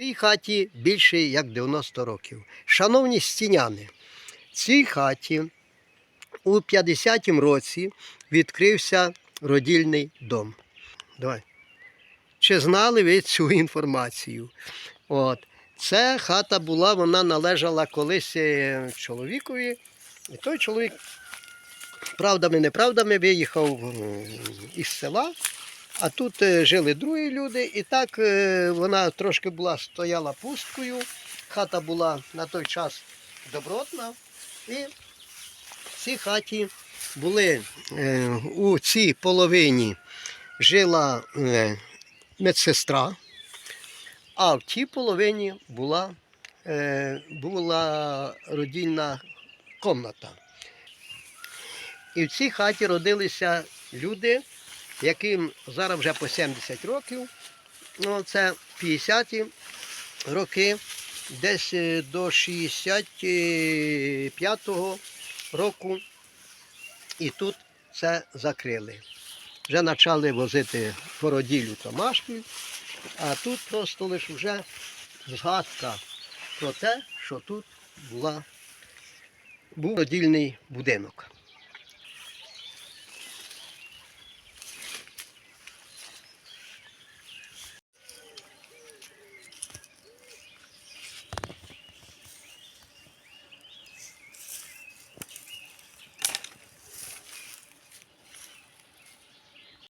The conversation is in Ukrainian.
Цій хаті більше як 90 років. Шановні стіняни, цій хаті у 50-м році відкрився родільний дом. Давай. Чи знали ви цю інформацію? От. Це хата була, вона належала колись е, чоловікові. І той чоловік правдами, неправдами виїхав із села, а тут е, жили другі люди, і так е, вона трошки була стояла пусткою. Хата була на той час добротна. І в цій хаті були е, у цій половині жила медсестра, а в тій половині була, була родільна комната. І в цій хаті родилися люди, яким зараз вже по 70 років, ну, це 50-ті роки, десь е, до 65-го року. І тут це закрили. Вже почали возити породілю Томашків, а тут просто лише вже згадка про те, що тут була, був родільний будинок.